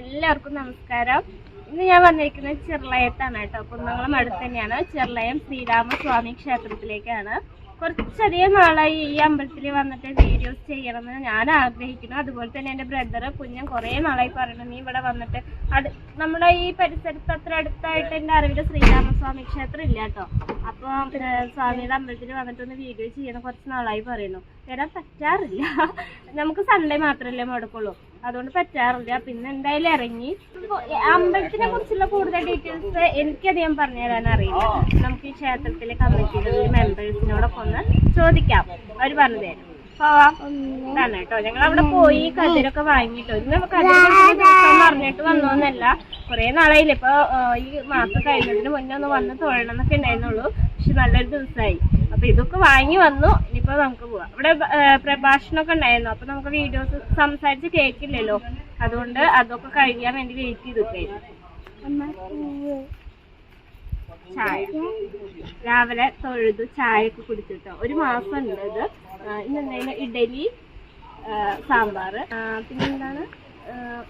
എല്ലാവർക്കും നമസ്കാരം. ഇന്ന് ഞാൻ വന്നിരിക്കുന്നത് ചെറുളയത്താണ് കേട്ടോ. കുന്നംകുളം അടുത്ത് തന്നെയാണ്. ചെറുളയം ശ്രീരാമസ്വാമി ക്ഷേത്രത്തിലേക്കാണ്. കുറച്ചധികം നാളായി ഈ അമ്പലത്തിൽ വന്നിട്ട് വീഡിയോസ് ചെയ്യണമെന്ന് ഞാൻ ആഗ്രഹിക്കുന്നു. അതുപോലെ തന്നെ എന്റെ ബ്രദർ കുഞ്ഞൻ കുറേ നാളായി പറയുന്നു നീ ഇവിടെ വന്നിട്ട് നമ്മുടെ ഈ പരിസരത്ത് അത്ര അടുത്തായിട്ട് എന്റെ അറിവിൽ ശ്രീരാമസ്വാമി ക്ഷേത്രം ഇല്ല കേട്ടോ. അപ്പോൾ സ്വാമിയുടെ അമ്പലത്തിൽ വന്നിട്ടൊന്ന് വീഡിയോ ചെയ്യണം. കുറച്ച് നാളായി പറയുന്നു. വരാൻ പറ്റാറില്ല. നമുക്ക് സൺഡേ മാത്രമല്ലേ മുടക്കുള്ളൂ. അതുകൊണ്ട് പറ്റാറില്ല. പിന്നെ എന്തായാലും ഇറങ്ങി. അമ്പലത്തിനെ കുറിച്ചുള്ള കൂടുതൽ ഡീറ്റെയിൽസ് എനിക്കധികം പറഞ്ഞു തരാൻ അറിയില്ല. നമുക്ക് ഈ ക്ഷേത്രത്തിലെ കമ്മിറ്റിയിലെ മെമ്പേഴ്സിനോടൊപ്പം ഒന്ന് ചോദിക്കാം. അവർ പറഞ്ഞു തരും. പോവാം ഇതാണ് കേട്ടോ. ഞങ്ങൾ അവിടെ പോയി കതിരൊക്കെ വാങ്ങിട്ടോ ഇന്ന് കതിരൊക്കെ പറഞ്ഞിട്ട് വന്നോന്നല്ല. കുറെ നാളായില്ല. ഇപ്പൊ ഈ മാസം കഴിഞ്ഞതിന് മുന്നേ ഒന്ന് വന്ന് തൊഴണം എന്നൊക്കെ ഉണ്ടായിരുന്നുള്ളൂ. പക്ഷെ നല്ലൊരു ദിവസമായി അപ്പൊ ഇതൊക്കെ വാങ്ങി വന്നു. ഇനിയിപ്പോ നമുക്ക് പോവാം. ഇവിടെ പ്രഭാഷണമൊക്കെ ഉണ്ടായിരുന്നു. അപ്പൊ നമുക്ക് വീഡിയോസ് സംസാരിച്ച് കേൾക്കില്ലല്ലോ. അതുകൊണ്ട് അതൊക്കെ കഴിക്കാൻ വേണ്ടി വെയിറ്റ് ചെയ്തിട്ടായിരുന്നു ചായ. രാവിലെ തൊഴുതു ചായയൊക്കെ കുടിച്ചിട്ടോ. ഒരു മാസം ഉണ്ട് ഇത്. ആ, ഇന്ന് എന്തായാലും ഇഡലി സാമ്പാർ. ആ, പിന്നെന്താണ്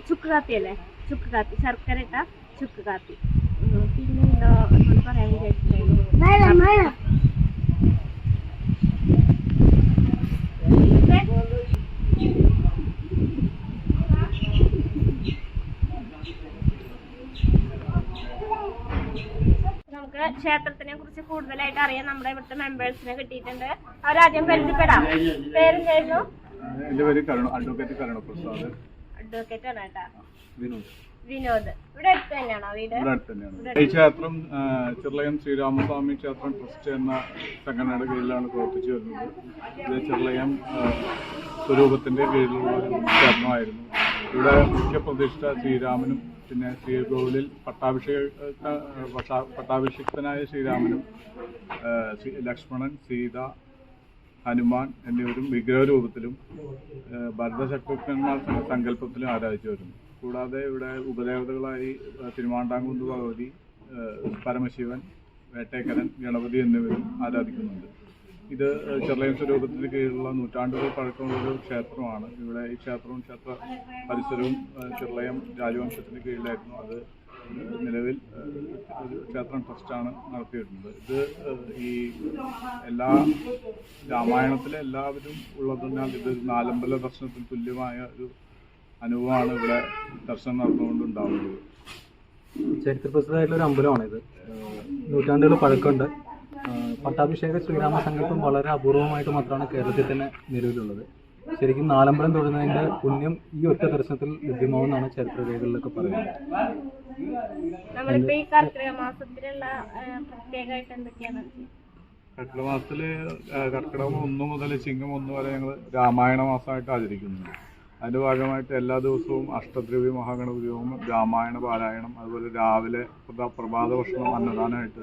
ചുക്ക് കാപ്പി അല്ലേ? ചുക്ക് കാപ്പി. ശർക്കര ഇട്ട ചുക്ക് കാപ്പി. പിന്നെന്തോ പറയാൻ വിചാരിച്ചിട്ടുണ്ടായിരുന്നു നമുക്ക് ക്ഷേത്രത്തിനെ കുറിച്ച് കൂടുതലായിട്ട് അറിയാൻ നമ്മുടെ ഇവിടുത്തെ മെമ്പേഴ്സിനെ കിട്ടിയിട്ടുണ്ട്. അവരാദ്യം പരിചയപ്പെടാം. പേരെന്തായിരുന്നു? എന്റെ പേര് അഡ്വക്കേറ്റ് കരുണപ്രസാദ്. അഡ്വക്കേറ്റ് ആണ് കേട്ടാ. വിനോദ്. ഇവിടെ അടുത്ത് തന്നെയാണോ വീട്? ഇവിടെ അടുത്ത് തന്നെയാണ്. ഈ ക്ഷേത്രം ചെറുലയം ശ്രീരാമസ്വാമി ക്ഷേത്രം ട്രസ്റ്റ് എന്ന സംഘടനയുടെ കീഴിലാണ് പ്രവർത്തിച്ചു വരുന്നത്. ഇത് ചെറുലയം സ്വരൂപത്തിന്റെ കീഴിലുള്ള ഒരു ക്ഷേത്രമായിരുന്നു. ഇവിടെ മുഖ്യ പ്രതിഷ്ഠ ശ്രീരാമനും പിന്നെ ശ്രീകോവിലിൽ പട്ടാഭിഷേക പട്ടാ- പട്ടാഭിഷിക്തനായ ശ്രീരാമനും ലക്ഷ്മണൻ സീത ഹനുമാൻ എന്നിവരും വിഗ്രഹ രൂപത്തിലും ഭരതശക്തന്മാർ സങ്കല്പത്തിലും ആരാധിച്ചു വരുന്നു. കൂടാതെ ഇവിടെ ഉപദേവതകളായി ഏഹ് ഭഗവതി പരമശിവൻ വേട്ടേക്കരൻ ഗണപതി എന്നിവരും ആരാധിക്കുന്നുണ്ട്. ഇത് ചെറിയ സ്വരൂപത്തിന് കീഴിലുള്ള നൂറ്റാണ്ടുകൾ പഴക്കമുള്ള ഒരു ക്ഷേത്രമാണ്. ഇവിടെ ഈ ക്ഷേത്രവും ക്ഷേത്ര പരിസരവും ചെർളയം രാജവംശത്തിന് കീഴിലായിരുന്നു. അത് നിലവിൽ ക്ഷേത്രം ട്രസ്റ്റാണ് നടത്തിയിരുന്നത്. ഇത് ഈ എല്ലാ രാമായണത്തിലെ എല്ലാവരും ഉള്ളതിനാൽ ഇത് നാലമ്പല ദർശനത്തിന് തുല്യമായ ഒരു അനുഭവമാണ് ഇവിടെ ദർശനം നടന്നുകൊണ്ട് ഉണ്ടാവുന്നത് ചരിത്രപ്രസിദ്ധമായിട്ടുള്ള ഒരു അമ്പലമാണ് ഇത് നൂറ്റാണ്ടുകൾ പഴക്കമുണ്ട്. പട്ടാഭിഷേക ശ്രീരാമ സങ്കല്പം വളരെ അപൂർവമായിട്ട് മാത്രമാണ് കേരളത്തിൽ തന്നെ നിലവിലുള്ളത്. ശരിക്കും നാലമ്പലം തൊഴുന്നതിന്റെ പുണ്യം ഈ ഒറ്റ ദർശനത്തിൽ ലഭ്യമാവുമെന്നാണ് ചരിത്രരേഖകളിലൊക്കെ പറയുന്നത്. നമ്മളിപ്പോ ഈ കർക്കിടക മാസത്തിലുള്ള പ്രത്യേകമായിട്ട് എന്തൊക്കെയാണ്? കർക്കിടക മാസത്തിൽ കർക്കിടകം ഒന്ന് മുതൽ ചിങ്ങം ഒന്ന് വരെ ഞങ്ങൾ രാമായണ മാസമായിട്ട് ആചരിക്കുന്നുണ്ട്. അതിന്റെ ഭാഗമായിട്ട് എല്ലാ ദിവസവും അഷ്ടദ്രവ്യ മഹാഗണപതി ഹോമം രാമായണ പാരായണം അതുപോലെ രാവിലെ പ്രഭാത ഭക്ഷണം അന്നദാനമായിട്ട്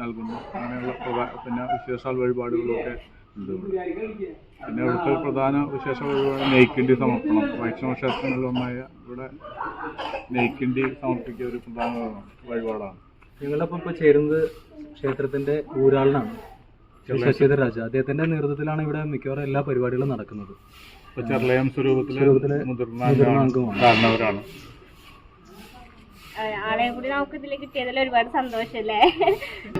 നൽകുന്നു. അങ്ങനെയുള്ള പിന്നെ വിശേഷാൽ വഴിപാടുകളൊക്കെ ഉണ്ട് പിന്നെ ഇവിടുത്തെ പ്രധാന വിശേഷ വഴിപാട് നെയ്ക്കിണ്ടി സമർപ്പണം. വൈഷ്ണവ ക്ഷേത്രങ്ങളിലൊന്നായ ഇവിടെ നെയ്ക്കിണ്ടി സമർപ്പിക്കുക ഒരു പ്രധാന വഴിപാടാണ്. ഞങ്ങളിപ്പോൾ ഇപ്പോൾ ചേരുന്നത് ക്ഷേത്രത്തിന്റെ ഊരാളിനാണ്. ശ്രീ ശശിധര രാജ. അദ്ദേഹത്തിന്റെ നേതൃത്വത്തിലാണ് ഇവിടെ മിക്കവാറും എല്ലാ പരിപാടികളും നടക്കുന്നത്. ചെർളയം സ്വരൂപത്തിലെ മുതിർന്ന അംഗമാണ്. അംഗമാണ്. കാരണവരാണ് ആ, ആളെയും കൂടി നമുക്ക് ഇതിൽ കിട്ടിയതിൽ ഒരുപാട് സന്തോഷല്ലേ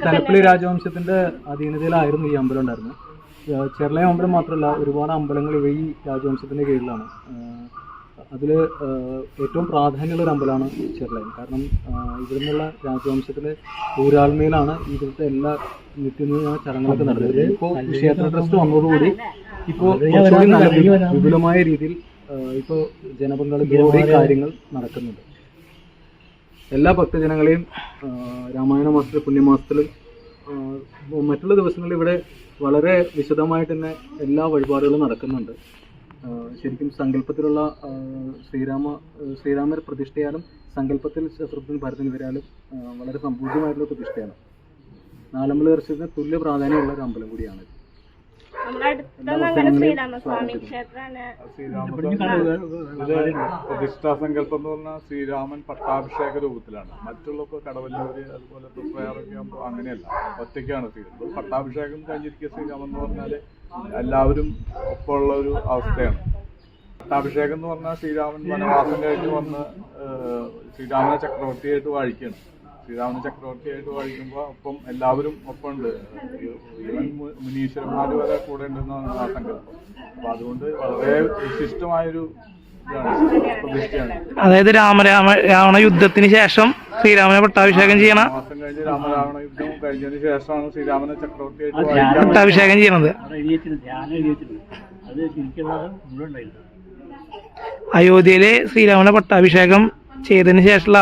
തലപ്പള്ളി രാജവംശത്തിന്റെ അധീനതയിലായിരുന്നു ഈ അമ്പലം ഉണ്ടായിരുന്നത് ചെർളയം അമ്പലം മാത്രമല്ല ഒരുപാട് അമ്പലങ്ങൾ ഇവ ഈ രാജവംശത്തിന്റെ കീഴിലാണ് അതിൽ ഏറ്റവും പ്രാധാന്യമുള്ള ഒരു അമ്പലമാണ് ചെർളയം കാരണം ഇവിടുന്നുള്ള ഇവിടെ നിന്നുള്ള രാജവംശത്തിലെ ഊരാൾമയിലാണ് ഇവിടുത്തെ എല്ലാ നിത്യനിയ ചടങ്ങുകളൊക്കെ നടന്നത്. ഇപ്പോൾ ക്ഷേത്ര ട്രസ്റ്റ് വന്നതോടുകൂടി ഇപ്പോൾ വിപുലമായ രീതിയിൽ ഇപ്പോൾ ജനപങ്കാളി ഈ കാര്യങ്ങൾ നടക്കുന്നുണ്ട്. എല്ലാ ഭക്തജനങ്ങളെയും രാമായണ മാസത്തിൽ പുണ്യമാസത്തിലും മറ്റുള്ള ദിവസങ്ങളിൽ ഇവിടെ വളരെ വിശദമായിട്ട് തന്നെ എല്ലാ വഴിപാടുകളും നടക്കുന്നുണ്ട്. ശരിക്കും സങ്കല്പത്തിലുള്ള ശ്രീരാമ ശ്രീരാമർ ശ്രീരാമ പ്രതിഷ്ഠയാലും സങ്കല്പത്തിൽ ശത്രുഘ്നൻ ഭരതൻ ഇവരാലും വളരെ സമ്പൂർണമായിട്ടുള്ള പ്രതിഷ്ഠയാണ്. നാലമ്പല ദർശനത്തിന് തുല്യ പ്രാധാന്യമുള്ള ഒരു അമ്പലം കൂടിയാണ് നമ്മുടെ അടുത്തൊന്നും അങ്ങനെ ശ്രീരാമസ്വാമി ക്ഷേത്രമാണ്. ഇത് പ്രതിഷ്ഠാ സങ്കല്പം എന്ന് പറഞ്ഞാൽ ശ്രീരാമൻ പട്ടാഭിഷേക രൂപത്തിലാണ്. മറ്റുള്ള കടവല്ലൂര് അതുപോലെ തൃപ്രയാറൊക്കെ ആകുമ്പോൾ അങ്ങനെയല്ല. ഒറ്റയ്ക്കാണ് ശ്രീരാമൻ പട്ടാഭിഷേകം കഴിഞ്ഞിരിക്കുക ശ്രീരാമൻ എന്ന് പറഞ്ഞാൽ എല്ലാവരും ഒപ്പമുള്ള ഒരു അവസ്ഥയാണ്. പട്ടാഭിഷേകം എന്ന് പറഞ്ഞാൽ ശ്രീരാമൻ വനവാസം കഴിഞ്ഞ് വന്ന് ഏഹ്, ശ്രീരാമനെ ചക്രവർത്തിയായിട്ട് വാഴിക്കുകയാണ്. ശ്രീരാമനെ ചക്രവർത്തിയായിട്ട് വായിക്കുമ്പോ ഒപ്പം എല്ലാവരും ഒപ്പമുണ്ട്. ഈവൻ മുനീശ്വരന്മാർ വരെ കൂടെ ഉണ്ടെന്നാണ് ആ സങ്കല്പം. അപ്പൊ അതുകൊണ്ട് വളരെ വിശിഷ്ടമായൊരു അതായത് രാമരാമ രാവണ യുദ്ധത്തിന് ശേഷം ശ്രീരാമനെ പട്ടാഭിഷേകം ചെയ്യണം മാസം കഴിഞ്ഞ് രാമരാവണ യുദ്ധം കഴിഞ്ഞതിന് ശേഷമാണ് ശ്രീരാമനെ ചക്രവർത്തിയായിട്ട് പട്ടാഭിഷേകം ചെയ്യണത്. അയോധ്യയിലെ ശ്രീരാമനെ പട്ടാഭിഷേകം ചെയ്തതിന് ശേഷമുള്ള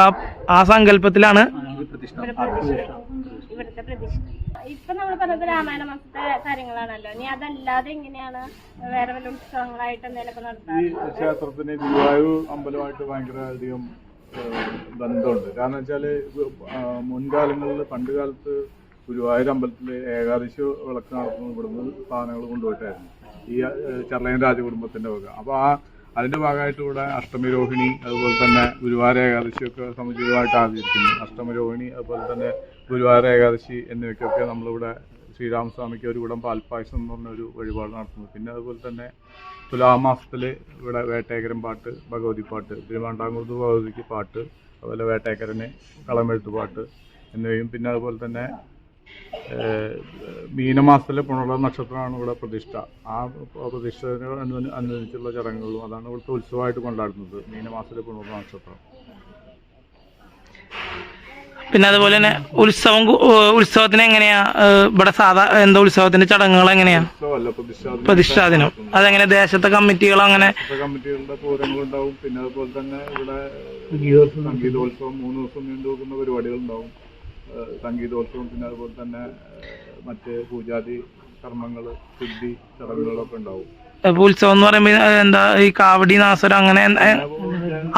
ആ ആ ഇവിടുത്തെ പ്രതിഷ്ഠ. ഇപ്പൊ നമ്മൾ പറഞ്ഞത് രാമായണ മാസത്തെ കാര്യങ്ങളാണല്ലോ. ഇനി അതല്ലാതെ എങ്ങനെയാണ് വേറെ വല്ല ഉത്സവങ്ങളായിട്ട് എന്തെങ്കിലുമൊക്കെ നടത്താറ്? ഈ ക്ഷേത്രത്തിന് ഗുരുവായൂർ അമ്പലമായിട്ട് ഭയങ്കര അധികം ബന്ധമുണ്ട്. കാരണം വെച്ചാൽ മുൻകാലങ്ങളിൽ പണ്ട് കാലത്ത് ഗുരുവായൂർ അമ്പലത്തിലെ ഏകാദശി വിളക്ക് നടത്തുന്നത് ഇവിടുന്ന് സാധനങ്ങൾ കൊണ്ടുപോയിട്ടായിരുന്നു. ഈ ഏഹ്, ചർലയൻ രാജകുടുംബത്തിന്റെ വക. അപ്പൊ ആ അതിന്റെ ഭാഗമായിട്ട് ഇവിടെ അഷ്ടമി രോഹിണി അതുപോലെ തന്നെ ഗുരുവായൂർ ഏകാദശിയൊക്കെ സമുചിതമായിട്ട് ആചരിക്കുന്നു. അഷ്ടമരോഹിണി അതുപോലെ തന്നെ ഗുരുവായൂർ ഏകാദശി എന്നിവയ്ക്കൊക്കെ നമ്മളിവിടെ ശ്രീരാമസ്വാമിക്ക് ഒരു കുടം പാൽപ്പായസം എന്ന് പറഞ്ഞ ഒരു വഴിപാട് നടത്തുന്നു. പിന്നെ അതുപോലെ തന്നെ തുലാമാസത്തിൽ ഇവിടെ വേട്ടേക്കരൻ പാട്ട് ഭഗവതി പാട്ട് തിരുവണ്ടാംകുളത്ത് ഭഗവതിക്ക് പാട്ട് അതുപോലെ വേട്ടേക്കരന് കളമെഴുത്ത് പാട്ട് എന്നിവയും പിന്നെ അതുപോലെ തന്നെ മീനമാസത്തിലെ പുണർവ നക്ഷത്രമാണ് ഇവിടെ പ്രതിഷ്ഠ. ആ പ്രതിഷ്ഠ അനുസരിച്ചുള്ള ചടങ്ങുകളും അതാണ് ഇവിടുത്തെ ഉത്സവമായിട്ട് കൊണ്ടാടുന്നത് മീനമാസത്തിലെ പുണർവ നക്ഷത്രം. പിന്നെ അതുപോലെ തന്നെ ഉത്സവം ഉത്സവത്തിന് എങ്ങനെയാ? ഇവിടെ സാധാ എന്താ ഉത്സവത്തിന്റെ ചടങ്ങുകൾ എങ്ങനെയാ? പ്രതിഷ്ഠാദിനം അതെങ്ങനെ ദേശത്തെ കമ്മിറ്റികൾ അങ്ങനെ? കമ്മിറ്റികളുടെ പൂരങ്ങളുണ്ടാവും പിന്നെ അതുപോലെ തന്നെ ഇവിടെ സംഗീതോത്സവം. മൂന്ന് ദിവസം നീണ്ടു നിൽക്കുന്ന പരിപാടികളുണ്ടാവും ഏഹ് സംഗീതോത്സവം പിന്നെ അതുപോലെ തന്നെ മറ്റ് പൂജാതി കർമ്മങ്ങൾ ശുദ്ധി ചടങ്ങുകളൊക്കെ ഉണ്ടാവും. ഉത്സവം എന്ന് പറയുമ്പോ എന്താ ഈ കാവടി നാസരം അങ്ങനെ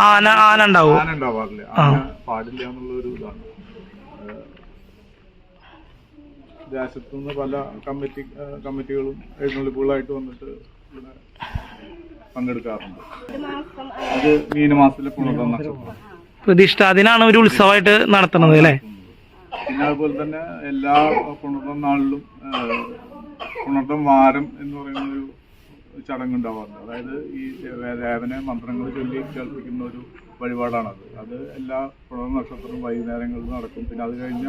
ആന ആന ഉണ്ടാവും? ആന ഉണ്ടാവാറില്ല. ആന പാടില്ല എന്നുള്ള ഒരു ഇതാണ് രാജ്യത്തു നിന്ന് പല കമ്മിറ്റി കമ്മിറ്റികളും എഴുന്നള്ളിപ്പുകളായിട്ട് വന്നിട്ട് ഇവിടെ പങ്കെടുക്കാറുണ്ട്. അത് മീനമാസത്തിലെ പുണർന്ന. നക്ഷത്രം പ്രതിഷ്ഠാദിനാണ് ഒരു ഉത്സവമായിട്ട് നടത്തുന്നത് അല്ലേ? പിന്നെ അതുപോലെ തന്നെ എല്ലാ പുണർത്തം നാളിലും പുണർത്തം വാരം എന്ന് പറയുന്ന ഒരു ചടങ്ങുണ്ടാവാറുണ്ട് അതായത് ഈ ദേവനെ മന്ത്രങ്ങൾ ചൊല്ലി കേൾപ്പിക്കുന്ന ഒരു വഴിപാടാണത്. അത് എല്ലാ പുണർ നക്ഷത്രവും വൈകുന്നേരങ്ങളിൽ നടക്കും. പിന്നെ അത് കഴിഞ്ഞ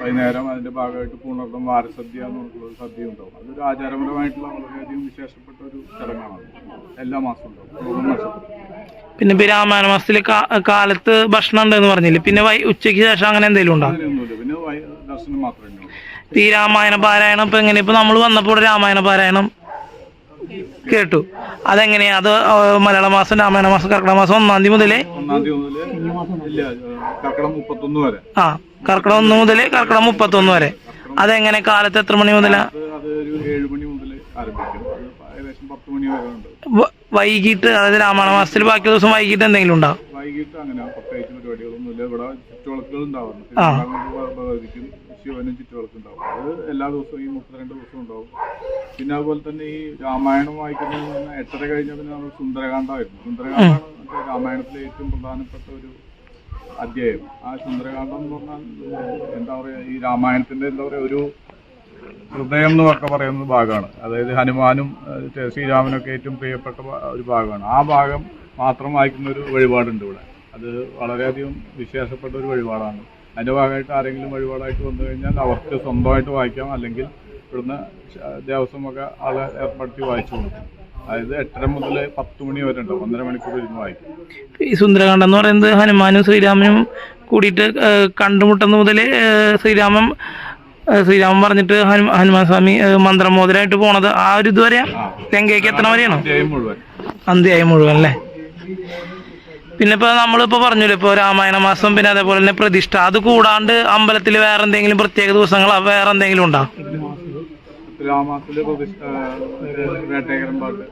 വൈകുന്നേരം അതിന്റെ ഭാഗമായിട്ട് പുണർന്നം വാരസദ്യ എന്ന് പറഞ്ഞിട്ടുള്ള ഒരു സദ്യ ഉണ്ടാവും. അതൊരു ആചാരപരമായിട്ടുള്ള വളരെയധികം വിശേഷപ്പെട്ട ഒരു ചടങ്ങാണ് എല്ലാ മാസവും ഉണ്ടാവും. പിന്നെ ഇപ്പൊ രാമായണ മാസത്തിലെ കാലത്ത് ഭക്ഷണം ഉണ്ടെന്ന് പറഞ്ഞില്ലേ? പിന്നെ ഉച്ചയ്ക്ക് ശേഷം അങ്ങനെ എന്തെങ്കിലും ഉണ്ടോ? ഈ രാമായണ പാരായണം ഇപ്പൊ എങ്ങനെ? ഇപ്പൊ നമ്മൾ വന്നപ്പോൾ രാമായണ പാരായണം കേട്ടു. അതെങ്ങനെയാ? അത് മലയാള മാസം രാമായണ മാസം കർക്കിടക മാസം ഒന്നാം തീയതി മുതലേ? ഒന്നാം തീയതി മുതൽ ഇല്ല കർക്കിടം മുപ്പത്തി ആ കർക്കിടകം ഒന്ന് മുതൽ കർക്കിടകം മുപ്പത്തൊന്ന് വരെ. അതെങ്ങനെ? കാലത്ത് എത്ര മണി മുതലാ? വൈകിട്ട് അതായത് രാമായണ മാസത്തിൽ ബാക്കി ദിവസം വൈകിട്ട് എന്തെങ്കിലും ഉണ്ടോ? വൈകിട്ട് അങ്ങനെ പ്രത്യേകിച്ച് പരിപാടികളൊന്നും ഇല്ല. ഇവിടെ ചുറ്റുവിളക്കുകൾ ഉണ്ടാവും. ഭഗവതിക്കും ശിവനും ചുറ്റുവിളക്ക് ഉണ്ടാവും അത് എല്ലാ ദിവസവും ഈ മുപ്പത്തിരണ്ട് ദിവസവും ഉണ്ടാവും. പിന്നെ അതുപോലെ തന്നെ ഈ രാമായണം വായിക്കുന്നതെന്ന് പറഞ്ഞാൽ എട്ടര കഴിഞ്ഞാൽ പിന്നെ നമ്മൾ സുന്ദരകാന്ഡമായിരുന്നു സുന്ദരകാന്ഡമാണ് മറ്റേ രാമായണത്തിലെ ഏറ്റവും പ്രധാനപ്പെട്ട ഒരു അധ്യായം. ആ സുന്ദരകാന്ഡം എന്ന് പറഞ്ഞാൽ എന്താ പറയുക ഈ രാമായണത്തിന്റെ എന്താ പറയുക ഒരു ഹൃദയം എന്നൊക്കെ പറയുന്ന ഭാഗമാണ്. അതായത് ഹനുമാനും ശ്രീരാമനൊക്കെ ഏറ്റവും പ്രിയപ്പെട്ട ഒരു ഭാഗമാണ്. ആ ഭാഗം മാത്രം വായിക്കുന്ന ഒരു വഴിപാടുണ്ട് ഇവിടെ. അത് വളരെയധികം വിശേഷപ്പെട്ട ഒരു വഴിപാടാണ്. അതിന്റെ ഭാഗമായിട്ട് ആരെങ്കിലും വഴിപാടായിട്ട് വന്നു കഴിഞ്ഞാൽ അവർക്ക് സ്വന്തമായിട്ട് വായിക്കാം. അല്ലെങ്കിൽ ഇവിടുന്ന് ദേവസ്വമൊക്കെ ആളെ ഏർപ്പെടുത്തി വായിച്ചു കൊടുക്കും. അതായത് എട്ടര മുതൽ പത്ത് മണി വരെ ഉണ്ടാവും. ഒന്നര മണിക്കൂർ ഇരുന്ന് വായിക്കും. ഈ സുന്ദരകാന്ഡം എന്ന് പറയുന്നത് ഹനുമാനും ശ്രീരാമനും കൂടിയിട്ട് കണ്ടുമുട്ടുന്ന മുതൽ ശ്രീരാമൻ ശ്രീരാമൻ പറഞ്ഞിട്ട് ഹനു ഹനുമാൻ സ്വാമി മന്ത്രമോദരായിട്ട് പോണത് ആ ഒരു ഇതുവരെ ലങ്കയ്ക്ക് എത്തണ വരെയാണോ? അന്ത്യായി മുഴുവൻ അല്ലേ? പിന്നെ ഇപ്പൊ നമ്മളിപ്പോ പറഞ്ഞല്ലോ ഇപ്പൊ രാമായണ മാസം പിന്നെ അതേപോലെ തന്നെ പ്രതിഷ്ഠ. അത് കൂടാണ്ട് അമ്പലത്തിൽ വേറെ എന്തെങ്കിലും പ്രത്യേക ദിവസങ്ങൾ വേറെ എന്തെങ്കിലും ഉണ്ടോ? രാമാസിലെ പ്രതിഷ്ഠ പാട്ട്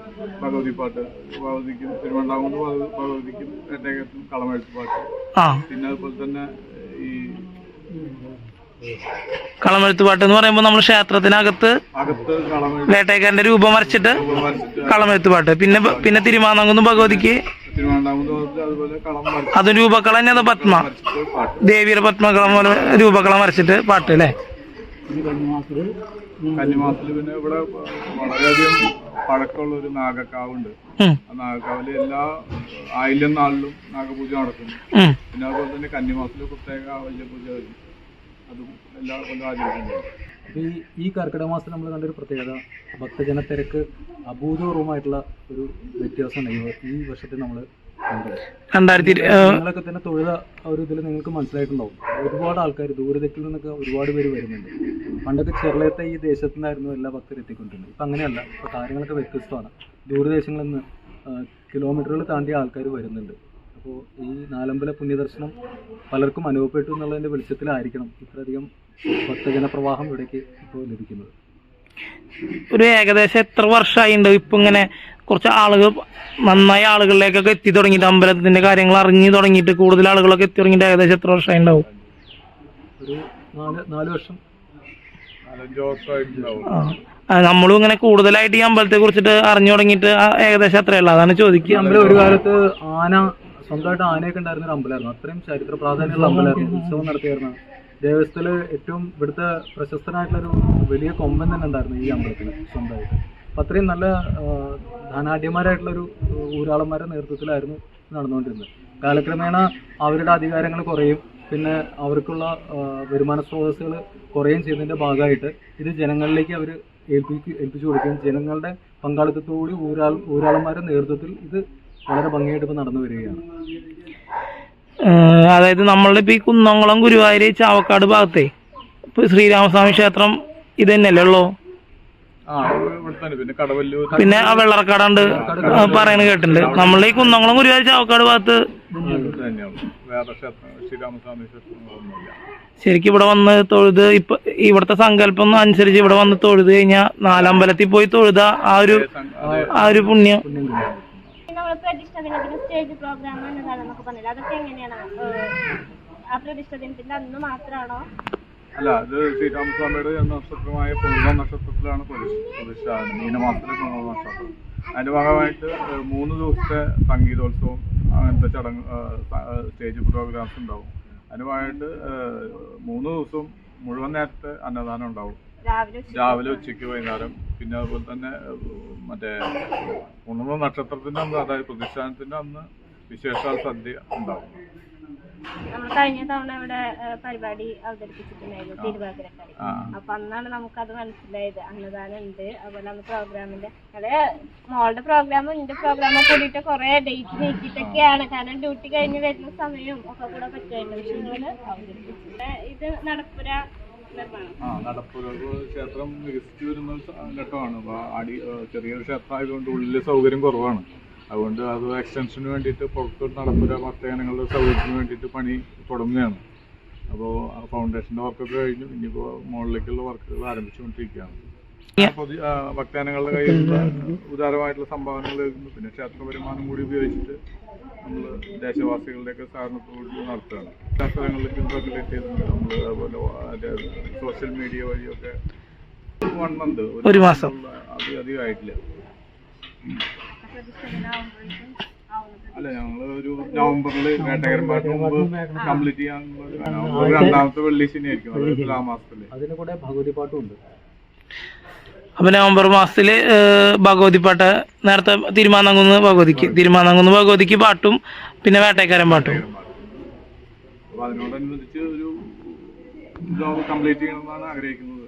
ഭഗവതി പാട്ട് ഭഗവതിക്കും ഭഗവതിക്കും കളമെഴുത്ത് പാട്ട്. ആ. പിന്നെ അതുപോലെ തന്നെ ഈ കളമെഴുത്ത് പാട്ട് എന്ന് പറയുമ്പോൾ നമ്മൾ ക്ഷേത്രത്തിനകത്ത് വേട്ടേക്കാരന്റെ രൂപം വരച്ചിട്ട് വരച്ചിട്ട് കളമെഴുത്ത് പാട്ട്. പിന്നെ പിന്നെ തിരുമാനങ്കുന്ന് ഭഗവതിക്ക് അതും രൂപക്കളം തന്നെ അത് പത്മ. ദേവിയുടെ പത്മകളം പോലെ രൂപക്കളം വരച്ചിട്ട് പാട്ട് അല്ലേ? കന്നിമാസത്തിൽ പിന്നെ ഇവിടെ വളരെയധികം പഴക്കമുള്ള ഒരു നാഗക്കാവുണ്ട്. ആ നാഗക്കാവിൽ എല്ലാ ആയില്യം നാളിലും നാഗപൂജ നടക്കുന്നു. പിന്നെ അതുപോലെ തന്നെ കന്നിമാസത്തിൽ പ്രത്യേക വലിയ പൂജ അതും എല്ലാ കൊല്ലം ആചരിക്കുന്നുണ്ട്. അപ്പോൾ ഈ ഈ കർക്കിടക മാസം നമ്മൾ കണ്ടൊരു പ്രത്യേകത ഭക്തജന തിരക്ക് അഭൂതപൂർവമായിട്ടുള്ള ഒരു വ്യത്യാസമാണ് ഈ- വർഷത്തിൽ നമ്മൾ രണ്ടായിരത്തി നിങ്ങളൊക്കെ തന്നെ തൊഴുത ഒരു ഇതിൽ നിങ്ങൾക്ക് മനസ്സിലായിട്ടുണ്ടാവും. ഒരുപാട് ആൾക്കാർ ദൂരദിക്കിൽ നിന്നൊക്കെ ഒരുപാട് പേര് വരുന്നുണ്ട്. പണ്ടൊക്കെ ചെറുളയത്തെ ഈ ദേശത്തു നിന്നായിരുന്നു എല്ലാ ഭക്തരും എത്തിക്കൊണ്ടിരുന്നത്. ഇപ്പം അങ്ങനെയല്ല. ഇപ്പോൾ കാര്യങ്ങളൊക്കെ വ്യത്യസ്തമാണ്. ദൂരദേശങ്ങളിൽ നിന്ന് കിലോമീറ്ററുകൾ താണ്ടി ആൾക്കാർ വരുന്നുണ്ട്. അപ്പോൾ ഈ നാലമ്പല പുണ്യദർശനം പലർക്കും അനുഭവപ്പെട്ടു എന്നുള്ളതിന്റെ വെളിച്ചത്തിലായിരിക്കണം ഇത്രയധികം ഭക്തജന പ്രവാഹം ഇവിടേക്ക് ഇപ്പോൾ ലഭിക്കുന്നത്. ഒരു ഏകദേശം എത്ര വർഷമായി ഉണ്ട് ഇപ്പൊ ഇങ്ങനെ കുറച്ച് ആളുകൾ നന്നായി ആളുകളിലേക്കൊക്കെ എത്തി തുടങ്ങിയിട്ട് അമ്പലത്തിന്റെ കാര്യങ്ങൾ അറിഞ്ഞു തുടങ്ങിയിട്ട് കൂടുതൽ ആളുകളൊക്കെ എത്തി തുടങ്ങിയിട്ട് ഏകദേശം എത്ര വർഷമായി ഉണ്ടാവും ഒരു നാല് നാല് വർഷം. നമ്മളും ഇങ്ങനെ കൂടുതലായിട്ട് ഈ അമ്പലത്തെ കുറിച്ചിട്ട് അറിഞ്ഞു തുടങ്ങിയിട്ട് ഏകദേശം അത്രയല്ല അതാണ് ചോദിക്കുക. അമ്പലം ഒരു കാലത്ത് ആന സ്വന്തമായിട്ട് ആനയൊക്കെ ഉണ്ടായിരുന്ന ഒരു അമ്പലമായിരുന്നു. അത്രയും ചരിത്ര പ്രാധാന്യമുള്ള അമ്പലമായിരുന്നു ഉത്സവം നടത്തിയായിരുന്നു ദേവസ്ഥത്തിൽ ഏറ്റവും ഇവിടുത്തെ പ്രശസ്തനായിട്ടുള്ള ഒരു വലിയ കൊമ്പൻ തന്നെ ഉണ്ടായിരുന്നു ഈ അമ്പലത്തിന് സ്വന്തമായിട്ട്. അപ്പം അത്രയും നല്ല ധനാഢ്യമാരായിട്ടുള്ള ഒരു ഊരാളന്മാരുടെ നേതൃത്വത്തിലായിരുന്നു നടന്നുകൊണ്ടിരുന്നത്. കാലക്രമേണ അവരുടെ അധികാരങ്ങൾ കുറയും. പിന്നെ അവർക്കുള്ള വരുമാന സ്രോതസ്സുകൾ കുറയും ചെയ്യുന്നതിന്റെ ഭാഗമായിട്ട് ഇത് ജനങ്ങളിലേക്ക് അവർ ഏൽപ്പിക്കും ഏൽപ്പിച്ചു കൊടുക്കുകയും ജനങ്ങളുടെ പങ്കാളിത്തത്തോടുകൂടി ഊരാൾ ഊരാളന്മാരുടെ നേതൃത്വത്തിൽ ഇത് വളരെ ഭംഗിയായിട്ട് ഇപ്പൊ നടന്നു വരികയാണ്. അതായത് നമ്മളുടെ ഇപ്പൊ ഈ കുന്നംകുളം ഗുരുവായൂർ ചാവക്കാട് ഭാഗത്തെ ഇപ്പൊ ശ്രീരാമസ്വാമി ക്ഷേത്രം ഇത് തന്നെയല്ലേ ഉള്ളൂ പിന്നെ ആ വെള്ളറക്കാടുണ്ട് പറയണ കേട്ടിട്ടുണ്ട്. നമ്മളുടെ ഈ കുന്നംകുളം ഗുരുവായൂർ ചാവക്കാട് ഭാഗത്ത് ശരിക്കും ഇവിടെ വന്ന് തൊഴുത് ഇപ്പൊ ഇവിടുത്തെ സങ്കല്പം അനുസരിച്ച് ഇവിടെ വന്ന് തൊഴുത് കഴിഞ്ഞാൽ നാലമ്പലത്തിൽ പോയി തൊഴുത ആ ഒരു ആ ഒരു പുണ്യം. പ്രതിഷ്ഠ ദിനത്തിന് സ്റ്റേജ് പ്രോഗ്രാം എന്നതാണെന്നൊക്കെ പറഞ്ഞില്ല? അതൊക്കെ എങ്ങനെയാണ്? ആ പ്രതിഷ്ഠ ദിനത്തിന്റെ അന്ന് മാത്രമാണോ? അല്ല അത് ശ്രീരാമസ്വാമിയുടെ ജന്മനക്ഷത്രമായ പുണർന്ന നക്ഷത്രത്തിലാണ് പ്രതിഷ്ഠ മീനമാസത്തിലെ പുണർന്ന നക്ഷത്രം. അതിന്റെ ഭാഗമായിട്ട് മൂന്ന് ദിവസത്തെ സംഗീതോത്സവം അങ്ങനത്തെ ചടങ്ങ് സ്റ്റേജ് പ്രോഗ്രാംസ് ഉണ്ടാവും. അതിനുമായിട്ട് മൂന്ന് ദിവസം മുഴുവൻ നേരത്തെ അന്നദാനം ഉണ്ടാവും. രാവിലെ ഉച്ച- രാവിലെ ഉച്ചയ്ക്ക് വൈകുന്നേരം. പിന്നെ അതുപോലെ തന്നെ മറ്റേ ഉണർന്ന നക്ഷത്രത്തിന്റെ അന്ന് അതായത് പ്രതിഷ്ഠാനത്തിന്റെ അന്ന് വിശേഷാൽ സദ്യ ഉണ്ടാവും. നമ്മൾ കഴിഞ്ഞ തവണ ഇവിടെ പരിപാടി അവതരിപ്പിച്ചിട്ടുണ്ടായിരുന്നു തിരുവാതിരക്കളി. അപ്പൊ അന്നാണ് നമുക്കത് മനസ്സിലായത്. അന്നദാനം ഉണ്ട്. അതുപോലെ അന്ന് പ്രോഗ്രാമിന്റെ അതെ മോളുടെ പ്രോഗ്രാമും എന്റെ പ്രോഗ്രാമും കൂടിയിട്ട് കുറെ ഡേറ്റ് നീക്കിയിട്ടൊക്കെയാണ് കാരണം ഡ്യൂട്ടി കഴിഞ്ഞ് വരുന്ന സമയവും ഒക്കെ കൂടെ പറ്റുമായിരുന്നു. പക്ഷെ ഇത് നടപ്പുര ആ നടപ്പുര ക്ഷേത്രം വികസിച്ചു വരുന്ന ഘട്ടമാണ്. അടി ചെറിയൊരു ക്ഷേത്രം ആയതുകൊണ്ട് ഉള്ളിൽ സൗകര്യം കുറവാണ്. അതുകൊണ്ട് അത് എക്സ്റ്റൻഷന് വേണ്ടിയിട്ട് പുറത്തോട്ട് നടപ്പുര ഭക്തജനങ്ങളുടെ സൗകര്യത്തിന് വേണ്ടിയിട്ട് പണി തുടങ്ങുകയാണ്. അപ്പോൾ ഫൗണ്ടേഷന്റെ വർക്കൊക്കെ കഴിഞ്ഞു. ഇനിയിപ്പോൾ മുകളിലേക്കുള്ള വർക്കുകൾ ആരംഭിച്ചുകൊണ്ടിരിക്കുകയാണ്. ഭക്തജനങ്ങളുടെ കയ്യിൽ ഉദാരമായിട്ടുള്ള സംഭാവനകൾ നൽകുന്നു പിന്നെ ക്ഷേത്ര വരുമാനം കൂടി ഉപയോഗിച്ചിട്ട് നമ്മൾ ദേശവാസികളുടെയൊക്കെ സഹകരണത്തോട് നടത്തുകയാണ്. എല്ലാ സ്ഥലങ്ങളിലേക്കും റെഗുലേറ്റ് ചെയ്തിട്ടുണ്ട് നമ്മൾ അതുപോലെ സോഷ്യൽ മീഡിയ വഴിയൊക്കെ വൺ മന്ത് ഒരു മാസം. അത് അധികമായിട്ടില്ല ആവുന്നത് അല്ല ഞങ്ങൾ ഒരു നവംബറിൽ വേട്ടകരന്മാർക്ക് മുമ്പ് കംപ്ലീറ്റ് ചെയ്യാൻ നവംബർ രണ്ടാമത്തെ വെള്ളി ശനിയായിരിക്കും. തുലാമാസത്തിൽ അതിന് കൂടെ ഭഗവതി പാട്ടും ഉണ്ട്. അപ്പൊ നവംബർ മാസത്തിൽ ഭഗവതി ഭഗവതിപ്പാട്ട് നേരത്തെ തിരുമാനങ്കുന്ന് ഭഗവതിക്ക്. തിരുമാനങ്കുന്ന് ഭഗവതിക്ക് പാട്ടും പിന്നെ വേട്ടക്കാരൻ പാട്ടും.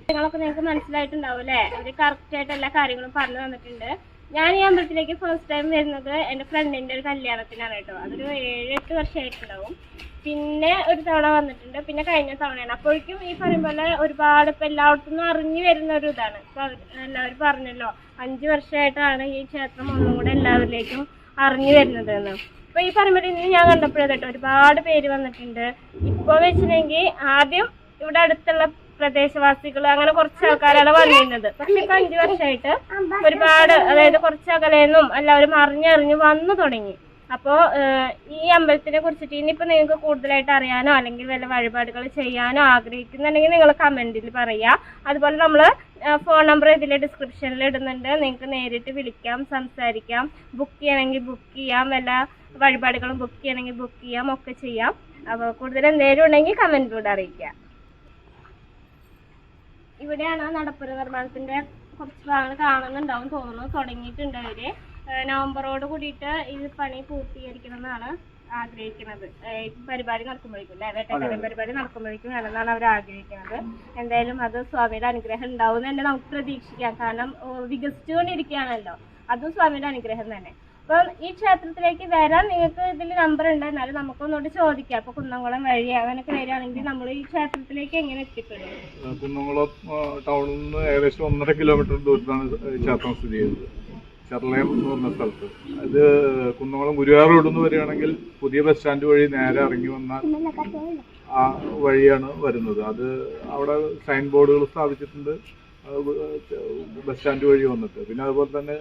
കാര്യങ്ങളൊക്കെ നിങ്ങൾക്ക് മനസ്സിലായിട്ടുണ്ടാവും അല്ലേ അവർ കറക്റ്റ് ആയിട്ട് എല്ലാ കാര്യങ്ങളും പറഞ്ഞു തന്നിട്ടുണ്ട്. ഞാൻ ഈ അമ്പലത്തിലേക്ക് ഫസ്റ്റ് ടൈം വരുന്നത് എന്റെ ഫ്രണ്ടിന്റെ ഒരു കല്യാണത്തിനാണ് കേട്ടോ. അതൊരു ഏഴ് എട്ട് വർഷമായിട്ടുണ്ടാവും. പിന്നെ ഒരു തവണ വന്നിട്ടുണ്ട്. പിന്നെ കഴിഞ്ഞ തവണയാണ്. അപ്പോഴേക്കും ഈ പറയും പോലെ ഒരുപാട് ഇപ്പൊ എല്ലായിടത്തുനിന്നും അറിഞ്ഞു വരുന്ന ഒരു ഇതാണ്. ഇപ്പൊ എല്ലാവരും പറഞ്ഞല്ലോ അഞ്ചു വർഷമായിട്ടാണ് ഈ ക്ഷേത്രം ഒന്നും കൂടെ എല്ലാവരിലേക്കും അറിഞ്ഞു വരുന്നത് എന്ന് അപ്പൊ ഈ പറയുമ്പോൾ ഇന്ന് ഞാൻ കണ്ടപ്പോഴേ കേട്ടോ ഒരുപാട് പേര് വന്നിട്ടുണ്ട്. ഇപ്പൊ വെച്ചിട്ടുണ്ടെങ്കിൽ ആദ്യം ഇവിടെ അടുത്തുള്ള പ്രദേശവാസികൾ അങ്ങനെ കുറച്ച് ആൾക്കാരാണ് വന്നിരുന്നത്. പക്ഷെ ഇപ്പൊ അഞ്ചു വർഷമായിട്ട് ഒരുപാട് അതായത് കുറച്ച് അകലേന്നും എല്ലാവരും അറിഞ്ഞറിഞ്ഞ് വന്നു തുടങ്ങി. അപ്പോൾ ഈ അമ്പലത്തിനെ കുറിച്ചിട്ട് ഇനിയിപ്പോൾ നിങ്ങൾക്ക് കൂടുതലായിട്ട് അറിയാനോ അല്ലെങ്കിൽ വല്ല വഴിപാടുകൾ ചെയ്യാനോ ആഗ്രഹിക്കുന്നുണ്ടെങ്കിൽ നിങ്ങൾ കമന്റിൽ പറയുക അതുപോലെ നമ്മൾ ഫോൺ നമ്പർ ഇതിൽ ഡിസ്ക്രിപ്ഷനിൽ ഇടുന്നുണ്ട്. നിങ്ങൾക്ക് നേരിട്ട് വിളിക്കാം സംസാരിക്കാം. ബുക്ക് ചെയ്യണമെങ്കിൽ ബുക്ക് ചെയ്യാം. വല്ല വഴിപാടുകളും ബുക്ക് ചെയ്യണമെങ്കിൽ ബുക്ക് ചെയ്യാം. ഒക്കെ ചെയ്യാം. അപ്പോൾ കൂടുതൽ എന്തെങ്കിലും ഉണ്ടെങ്കിൽ കമന്റിലൂടെ അറിയിക്കുക ഇവിടെയാണ് നടപ്പുര നിർമ്മാണത്തിന്റെ കുറച്ച് ഭാഗങ്ങൾ കാണുന്നുണ്ടാവും തോന്നുന്നു. തുടങ്ങിയിട്ടുണ്ട് അവർ. നവംബറോട് കൂടിയിട്ട് ഈ പണി പൂർത്തീകരിക്കണം എന്നാണ് ആഗ്രഹിക്കുന്നത് പരിപാടി നടക്കുമ്പോഴേക്കും അല്ലെ? വേട്ടക്കാരൻ പരിപാടി നടക്കുമ്പോഴേക്കും വേണമെന്നാണ് അവർ ആഗ്രഹിക്കുന്നത്. എന്തായാലും അത് സ്വാമിയുടെ അനുഗ്രഹം ഉണ്ടാവും തന്നെ നമുക്ക് പ്രതീക്ഷിക്കാം. കാരണം വികസിച്ചുകൊണ്ടിരിക്കുകയാണല്ലോ. അതും സ്വാമിയുടെ അനുഗ്രഹം തന്നെ. അപ്പം ഈ ക്ഷേത്രത്തിലേക്ക് വരാൻ നിങ്ങൾക്ക് ഇതിൽ നമ്പർ ഉണ്ട്. എന്നാലും നമുക്കൊന്നുകൂടി ചോദിക്കാം. അപ്പൊ കുന്നംകുളം വഴി അങ്ങനെയൊക്കെ വരികയാണെങ്കിൽ നമ്മൾ ഈ ക്ഷേത്രത്തിലേക്ക് എങ്ങനെ എത്തിപ്പെടും? കുന്നംകുളം ടൗണിൽ നിന്ന് ഏകദേശം ഒന്നര കിലോമീറ്റർ ദൂരത്താണ് ക്ഷേത്രം സ്ഥിതി ചെയ്യുന്നത്. ചെർളയം എന്ന് പറഞ്ഞ സ്ഥലത്ത്. അത് കുന്നംകുളം ഗുരുവായൂർ റോഡിൽ നിന്ന് വരികയാണെങ്കിൽ പുതിയ ബസ് സ്റ്റാൻഡ് വഴി നേരെ ഇറങ്ങി വന്ന ആ വഴിയാണ് വരുന്നത്. അത് അവിടെ സൈൻ ബോർഡുകൾ സ്ഥാപിച്ചിട്ടുണ്ട്. ബസ് സ്റ്റാൻഡ് വഴി വന്നിട്ട്. പിന്നെ അതുപോലെ തന്നെ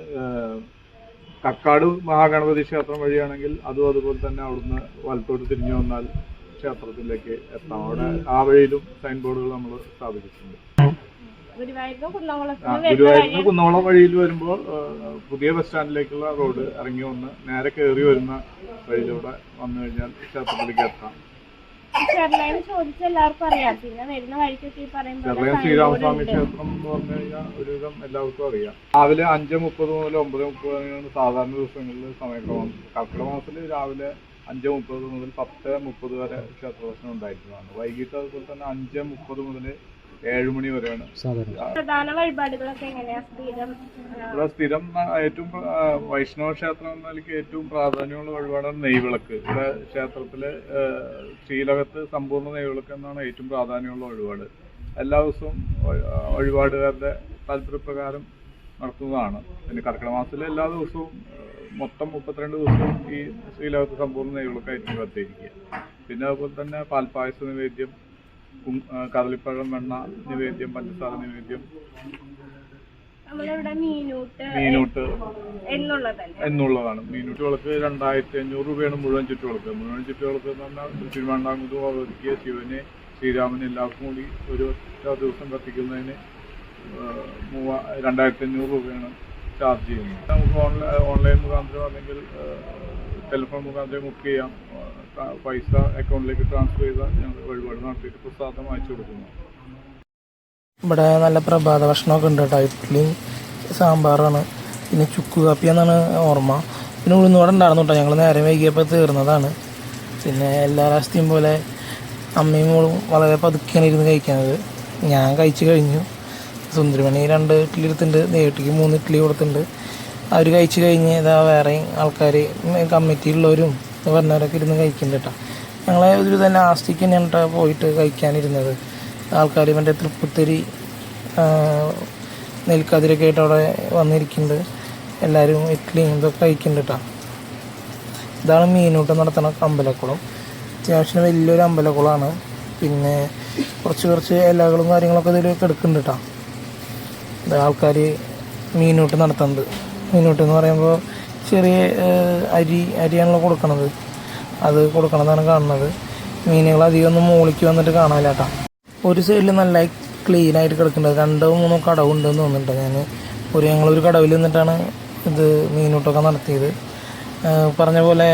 കക്കാട് മഹാഗണപതി ക്ഷേത്രം വഴിയാണെങ്കിൽ അതും അതുപോലെ തന്നെ അവിടുന്ന് വലത്തോട്ട് തിരിഞ്ഞു വന്നാൽ ക്ഷേത്രത്തിലേക്ക് എത്താം. അവിടെ ആ വഴിയിലും സൈൻ ബോർഡുകൾ നമ്മൾ സ്ഥാപിച്ചിട്ടുണ്ട്. ഗുരുവായൂരിനും ആ, കുന്നംകുളത്തിനും വരുന്ന ഗുരുവായൂരിൽ വഴി കുന്നോളം വഴിയിൽ വരുമ്പോൾ പുതിയ ബസ് സ്റ്റാൻഡിലേക്കുള്ള റോഡ് ഇറങ്ങി വന്ന് നേരെ കയറി വരുന്ന വഴിയിലൂടെ വന്നു കഴിഞ്ഞാൽ ക്ഷേത്രത്തിലേക്ക് എത്താം. ചെറുതായി ചോദിച്ച എല്ലാവർക്കും അറിയാം. പിന്നെ വരുന്ന വഴിക്കൊക്കെ ഈ പറയുമ്പോൾ ചെറിയ ശ്രീരാമസ്വാമി ക്ഷേത്രം എന്ന് പറഞ്ഞു കഴിഞ്ഞാൽ ഒരുവിധം എല്ലാവർക്കും അറിയാം. രാവിലെ അഞ്ച് മുപ്പത് മുതൽ ഒമ്പത് മുപ്പത് വരെയാണ് സാധാരണ ദിവസങ്ങളിൽ സമയക്രമം കർക്കിടക മാസത്തിൽ രാവിലെ അഞ്ച് മുപ്പത് മുതൽ പത്ത് മുപ്പത് വരെ ക്ഷേത്രദർശനം ഉണ്ടായിരുന്നതാണ് വൈകിട്ട് അതുപോലെ തന്നെ അഞ്ച് മുപ്പത് മുതൽ ഏഴ് മണി വരെയാണ്. പ്രധാന വഴിപാടുകളൊക്കെ ഇവിടെ സ്ഥിരം ഏറ്റവും വൈഷ്ണവ ക്ഷേത്രം എന്ന നിലയ്ക്ക് ഏറ്റവും പ്രാധാന്യമുള്ള വഴിപാടാണ് നെയ്വിളക്ക്. ഇവിടെ ക്ഷേത്രത്തിലെ ശ്രീലകത്ത് സമ്പൂർണ നെയ്വിളക്ക് എന്നാണ് ഏറ്റവും പ്രാധാന്യമുള്ള വഴിപാട്. എല്ലാ ദിവസവും വഴിപാടുകാരുടെ താല്പര്യപ്രകാരം നടത്തുന്നതാണ്. പിന്നെ കർക്കിടക മാസത്തിലെ എല്ലാ ദിവസവും മൊത്തം മുപ്പത്തിരണ്ട് ദിവസവും ഈ ശ്രീലകത്ത് സമ്പൂർണ നെയ്വിളക്കായിരിക്കും കത്തിയിരിക്കുക പിന്നെ അതുപോലെ തന്നെ പാൽപ്പായസ നിവേദ്യം കദളിപ്പഴം വെണ്ണ നിവേദ്യം പഞ്ചസാര നിവേദ്യം. മീനൂട്ട് എന്നുള്ളതാണ്. മീനൂട്ട് വിളക്ക് രണ്ടായിരത്തി അഞ്ഞൂറ് രൂപയാണ് മുഴുവൻ ചുറ്റുവിളക്ക് മുഴുവൻ ചുറ്റുവിളക്ക് എന്ന് പറഞ്ഞാൽ തിരുവണ്ണാങ്കുത് ഭഗവതിക്ക് ശിവന് ശ്രീരാമന് എല്ലാവർക്കും കൂടി ഒരു ദിവസം കത്തിക്കുന്നതിന് മൂവ രണ്ടായിരത്തി അഞ്ഞൂറ് രൂപയാണ് ചാർജ് ചെയ്യുന്നത്. നമുക്ക് ഓൺലൈൻ ഓൺലൈൻ മുഖാന്തരം അല്ലെങ്കിൽ ടെലിഫോൺ മുഖാന്തരം ബുക്ക് ചെയ്യാം. പൈസ അക്കൗണ്ടിലേക്ക് ട്രാൻസ്ഫർ ചെയ്താൽ ഞങ്ങൾ വഴിപാട് നടത്തിയിട്ട് പ്രസാദം അയച്ചു കൊടുക്കുന്നു. ഇവിടെ നല്ല പ്രഭാത ഭക്ഷണമൊക്കെ ഉണ്ട് കേട്ടോ. ഇഡ്ഡലിയും സാമ്പാറാണ് പിന്നെ ചുക്ക് കാപ്പി എന്നാണ് ഓർമ്മ. പിന്നെ ഉഴുന്നുവട ഉണ്ടായിരുന്നു കേട്ടോ. ഞങ്ങൾ നേരെ വൈകിയപ്പോൾ തീർന്നതാണ്. പിന്നെ എല്ലാ രാഷ്ട്രീയം പോലെ അമ്മയും മോളും വളരെ പതുക്കെയാണ് ഇരുന്ന് കഴിക്കുന്നത്. ഞാൻ കഴിച്ചു കഴിഞ്ഞു. സുന്ദരിമണി രണ്ട് ഇഡ്ഡലി എടുത്തിട്ടുണ്ട്. നേട്ടിക്ക് മൂന്ന് ഇഡ്ഡലി കൊടുത്തിട്ടുണ്ട്. അവർ കഴിച്ച് കഴിഞ്ഞ് ഇതാ വേറെയും ആൾക്കാർ കമ്മിറ്റിയിലുള്ളവരും പറഞ്ഞവരൊക്കെ ഇരുന്ന് കഴിക്കുന്നുണ്ട് കേട്ടോ ഞങ്ങളെ ഒരു തന്നെ ആസ്തിക്ക് തന്നെയാണ് കേട്ടോ പോയിട്ട് കഴിക്കാനിരുന്നത്. ആൾക്കാർ മറ്റേ തൃപ്പുത്തരി നെൽക്കതിരൊക്കെ ആയിട്ട് അവിടെ വന്നിരിക്കുന്നുണ്ട് എല്ലാവരും ഇഡ്ഡലിയും ഇതൊക്കെ കഴിക്കുന്നുണ്ട് കേട്ടോ ഇതാണ് മീനൂട്ടം നടത്തുന്ന അമ്പലക്കുളം. അത്യാവശ്യം വലിയൊരു അമ്പലക്കുളമാണ് പിന്നെ കുറച്ച് കുറച്ച് ഇലകളും കാര്യങ്ങളൊക്കെ ഇതിൽ എടുക്കുന്നുണ്ട് കേട്ടോ ആൾക്കാർ മീനൂട്ട് നടത്തുന്നത് മീനൂട്ട് എന്ന് പറയുമ്പോൾ ചെറിയ അരി അരിയാണല്ലോ കൊടുക്കണത്. അത് കൊടുക്കണതാണ് കാണുന്നത്. മീനുകൾ അധികം ഒന്നും മുകളിലേക്ക് വന്നിട്ട് കാണാനില്ല കേട്ടോ. ഒരു സൈഡിൽ നല്ല ക്ലീൻ ആയിട്ട് കിടക്കുന്നുണ്ട്. രണ്ടോ മൂന്നോ കടവുണ്ടെന്ന് തോന്നുന്നുണ്ട് ഞാൻ ഒരു ഞങ്ങളൊരു കടവിൽ നിന്നിട്ടാണ് ഇത് മീനൂട്ടൊക്കെ നടത്തിയത്. പറഞ്ഞ പോലെ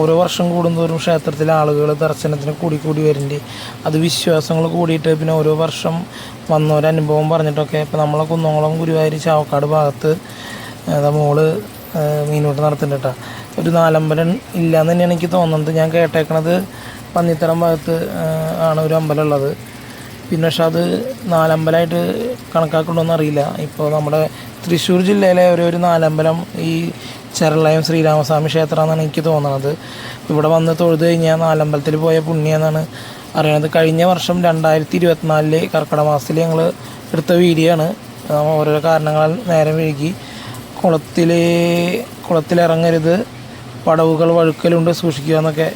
ഓരോ വർഷം കൂടുന്തോറും ക്ഷേത്രത്തിലെ ആളുകൾ ദർശനത്തിന് കൂടി കൂടി വരുന്നുണ്ട് അത് വിശ്വാസങ്ങൾ കൂടിയിട്ട് പിന്നെ ഓരോ വർഷം വന്നൊരനുഭവം പറഞ്ഞിട്ടൊക്കെ ഇപ്പം നമ്മളെ കുന്നംകുളം ഗുരുവായൂർ ചാവക്കാട് ഭാഗത്ത് ഏതാ മോൾ മീനോട്ട് നടത്തുന്നുണ്ട് കേട്ടോ ഒരു നാലമ്പലം ഇല്ലയെന്ന് തന്നെയാണ് എനിക്ക് തോന്നുന്നത്. ഞാൻ കേട്ടേക്കണത് പന്നിത്തറം ഭാഗത്ത് ആണ് ഒരു അമ്പലം ഉള്ളത് പിന്നെ പക്ഷെ അത് നാലമ്പലമായിട്ട് കണക്കാക്കണമെന്ന് അറിയില്ല. ഇപ്പോൾ നമ്മുടെ തൃശ്ശൂർ ജില്ലയിലെ ഒരു ഒരു നാലമ്പലം ഈ ചെറളയം ശ്രീരാമസ്വാമി ക്ഷേത്രമാണെന്നാണ് എനിക്ക് തോന്നുന്നത് ഇവിടെ വന്ന് തൊഴുത് കഴിഞ്ഞാൽ നാലമ്പലത്തിൽ പോയ പുണ്യെന്നാണ് അറിയണത്. കഴിഞ്ഞ വർഷം രണ്ടായിരത്തി ഇരുപത്തിനാലിൽ കർക്കിടക മാസത്തിൽ ഞങ്ങൾ എടുത്ത വീഡിയോ ആണ് ആ, ഓരോരോ കാരണങ്ങളാൽ നേരം വഴുകി കുളത്തിൽ കുളത്തിലിറങ്ങരുത്. പടവുകൾ വഴുക്കലുണ്ട് സൂക്ഷിക്കുക എന്നൊക്കെ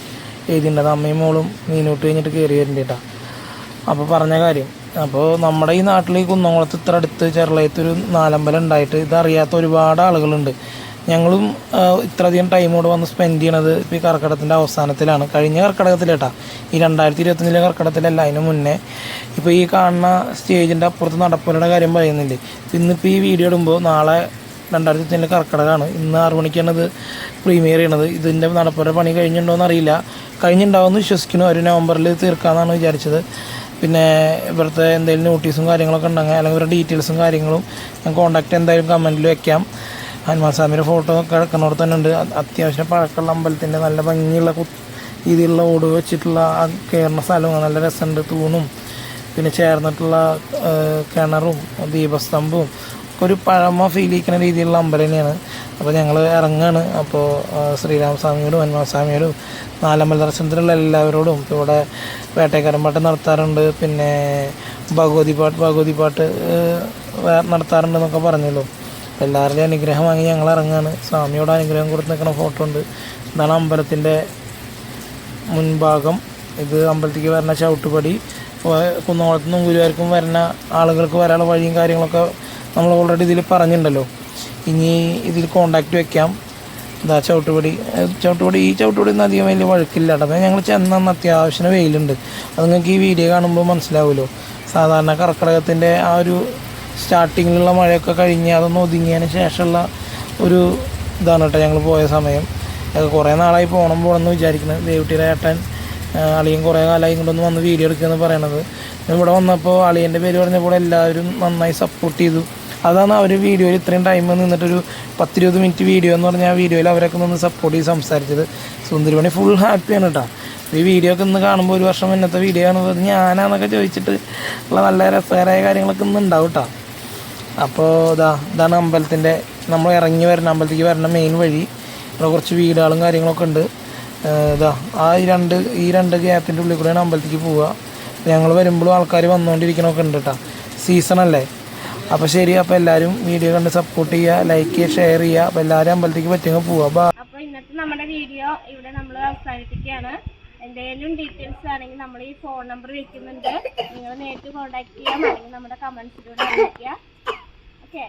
എഴുതിയിട്ടുണ്ട്. അമ്മയും മോളും മീനോട്ട് കഴിഞ്ഞിട്ട് കയറി വരുന്നുണ്ട് കേട്ടോ അപ്പോൾ പറഞ്ഞ കാര്യം അപ്പോൾ നമ്മുടെ ഈ നാട്ടിൽ ഈ കുന്നംകുളത്ത് ഇത്ര അടുത്ത് ചെറുളയത്തൊരു നാലമ്പലം ഉണ്ടായിട്ട് ഇതറിയാത്ത ഒരുപാട് ആളുകളുണ്ട്. ഞങ്ങളും ഇത്രയധികം ടൈം കൂടെ വന്ന് സ്പെൻഡ് ചെയ്യണത് ഇപ്പോൾ ഈ കർക്കിടകത്തിന്റെ അവസാനത്തിലാണ്. കഴിഞ്ഞ കർക്കിടകത്തിലേട്ടാ. ഈ രണ്ടായിരത്തി ഇരുപത്തഞ്ചിലെ കർക്കിടകത്തിലല്ല അതിന് മുന്നേ. ഇപ്പോൾ ഈ കാണുന്ന സ്റ്റേജിന്റെ അപ്പുറത്ത് നടപ്പുരയുടെ കാര്യം പറയുന്നില്ലേ? ഇന്നിപ്പോൾ ഈ വീഡിയോ ഇടുമ്പോൾ നാളെ രണ്ടായിരത്തി ഇരുപത്തഞ്ചിലെ കർക്കിടകമാണ്. ഇന്ന് ആറു മണിക്കാണ് ഇത് പ്രീമിയർ ചെയ്യണത്. ഇതിന്റെ നടപ്പുര പണി കഴിഞ്ഞിട്ടുണ്ടോ എന്നറിയില്ല കഴിഞ്ഞിട്ടുണ്ടാവുമെന്ന് വിശ്വസിക്കുന്നു. ഒരു നവംബറിൽ തീർക്കാമെന്നാണ് വിചാരിച്ചത്. പിന്നെ ഇവിടുത്തെ എന്തെങ്കിലും നോട്ടീസും കാര്യങ്ങളൊക്കെ ഉണ്ടെങ്കിൽ അല്ലെങ്കിൽ ഇവരുടെ ഡീറ്റെയിൽസും കാര്യങ്ങളും ഞാൻ കോൺടാക്റ്റ് എന്തായാലും കമന്റിൽ വെക്കാം. ഹനുമാൻ സ്വാമിയുടെ ഫോട്ടോ ഒക്കെ തന്നെ ഉണ്ട്. അത് അത്യാവശ്യം പഴക്കമുള്ള അമ്പലത്തിന്റെ നല്ല ഭംഗിയുള്ള രീതിയിലുള്ള ഓട് വെച്ചിട്ടുള്ള ആ കയറുന്ന സ്ഥലവും നല്ല രസമുണ്ട് തൂണും പിന്നെ ചേർന്നിട്ടുള്ള കിണറും ദീപസ്തംഭവും ഒരു പഴമ ഫീൽ ചെയ്യിക്കുന്ന രീതിയിലുള്ള അമ്പലം തന്നെയാണ്. അപ്പോൾ ഞങ്ങൾ ഇറങ്ങുകയാണ് അപ്പോൾ ശ്രീരാമസ്വാമിയോടും ഹനുമാൻസ്വാമിയോടും നാലമ്പല ദർശനത്തിലുള്ള എല്ലാവരോടും ഇപ്പോൾ ഇവിടെ വേട്ടക്കാരൻ പാട്ട് നടത്താറുണ്ട്. പിന്നെ ഭഗവതി പാട്ട് ഭഗവതി പാട്ട് നടത്താറുണ്ട് എന്നൊക്കെ പറഞ്ഞല്ലോ എല്ലാവരുടെയും അനുഗ്രഹം വാങ്ങി ഞങ്ങൾ ഇറങ്ങുകയാണ് സ്വാമിയോട് അനുഗ്രഹം കൊടുത്ത് നിൽക്കുന്ന ഫോട്ടോ ഉണ്ട്. ഇതാണ് അമ്പലത്തിന്റെ മുൻഭാഗം. ഇത് അമ്പലത്തിലേക്ക് വരുന്ന ചവിട്ടുപടി. കുന്നോളത്തുനിന്നും ഗുരുവായൂർക്കും വരുന്ന ആളുകൾക്ക് വരാനുള്ള വഴിയും കാര്യങ്ങളൊക്കെ നമ്മൾ ഓൾറെഡി ഇതിൽ പറഞ്ഞിട്ടുണ്ടല്ലോ ഇനി ഇതിൽ കോണ്ടാക്റ്റ് വെക്കാം. എന്താ ചവിട്ടുപടി. ചവിട്ടുപടി ഈ ചവിട്ടുപടി ഒന്നും അധികം വലിയ വഴക്കില്ല കേട്ടോ. ഞങ്ങൾ ചെന്നന്ന് അത്യാവശ്യം വെയിലുണ്ട്. അത് നിങ്ങൾക്ക് ഈ വീഡിയോ കാണുമ്പോൾ മനസ്സിലാവുമല്ലോ. സാധാരണ കർക്കിടകത്തിന്റെ ആ ഒരു സ്റ്റാർട്ടിങ്ങിലുള്ള മഴയൊക്കെ കഴിഞ്ഞ് അതൊന്ന് ഒതുങ്ങിയതിന് ശേഷമുള്ള ഒരു ഇതാണ് കേട്ടോ ഞങ്ങൾ പോയ സമയം. കുറേ നാളായി പോകണം പോകണമെന്ന് വിചാരിക്കുന്നത് ദേവുട്ടിയുടെ ഏട്ടൻ അളിയും കുറേ കാലമായി ഇങ്ങോട്ടൊന്ന് വന്ന് വീഡിയോ എടുക്കുകയെന്ന് പറയണത്. ഇവിടെ വന്നപ്പോൾ അളിയന്റെ പേര് പറഞ്ഞപ്പോൾ എല്ലാവരും നന്നായി സപ്പോർട്ട് ചെയ്തു. അതാണ് അവർ വീഡിയോയിൽ ഇത്രയും ടൈം നിന്നിട്ടൊരു പത്തിരുപത് മിനിറ്റ് വീഡിയോ എന്ന് പറഞ്ഞാൽ ആ വീഡിയോയിൽ അവരൊക്കെ നിന്ന് സപ്പോർട്ട് ചെയ്ത് സംസാരിച്ചത്. സുന്ദരിമണി ഫുൾ ഹാപ്പിയാണ് കേട്ടോ ഈ വീഡിയോ ഒക്കെ ഇന്ന് കാണുമ്പോൾ ഒരു വർഷം മുന്നത്തെ വീഡിയോ കാണുമ്പോൾ ഞാനാന്നൊക്കെ ചോദിച്ചിട്ട് ഉള്ള നല്ല രസകരമായ കാര്യങ്ങളൊക്കെ ഇന്ന് ഉണ്ടാവും കേട്ടോ അപ്പോൾ ഇതാ ഇതാണ് അമ്പലത്തിന്റെ നമ്മൾ ഇറങ്ങി വരുന്ന അമ്പലത്തേക്ക് വരുന്ന മെയിൻ വഴി. ഇവിടെ കുറച്ച് വീടുകളും കാര്യങ്ങളൊക്കെ ഉണ്ട്. ഇതാ ആ ഈ രണ്ട് ഈ രണ്ട് ഗ്യാപ്പിന്റെ ഉള്ളിൽ കൂടെയാണ് അമ്പലത്തേക്ക് പോവുക. ഞങ്ങൾ വരുമ്പോഴും ആൾക്കാർ വന്നുകൊണ്ടിരിക്കണമൊക്കെ ഉണ്ട് കേട്ടോ സീസണല്ലേ അപ്പോൾ ശരി അപ്പോൾ എല്ലാവരും വീഡിയോ കണ്ട് സപ്പോർട്ട് ചെയ്യുക ലൈക്ക് ചെയ്യുക ഷെയർ ചെയ്യുക. അപ്പോൾ എല്ലാവരും അമ്പലത്തേക്ക് പറ്റുമെങ്കിൽ പോവാ. അപ്പോൾ ഇന്നത്തെ നമ്മുടെ വീഡിയോ ഇവിടെ നമ്മൾ അവസാനിപ്പിക്കുകയാണ്. എന്തെങ്കിലും ഡീറ്റെയിൽസ് ആണെങ്കിൽ നമ്മൾ ഈ ഫോൺ നമ്പർ വെക്കുന്നുണ്ട് നിങ്ങൾ നേരിട്ട് കോൺടാക്ട് ചെയ്യാം അല്ലെങ്കിൽ നമ്മുടെ അറിയിക്കുക ഓക്കെ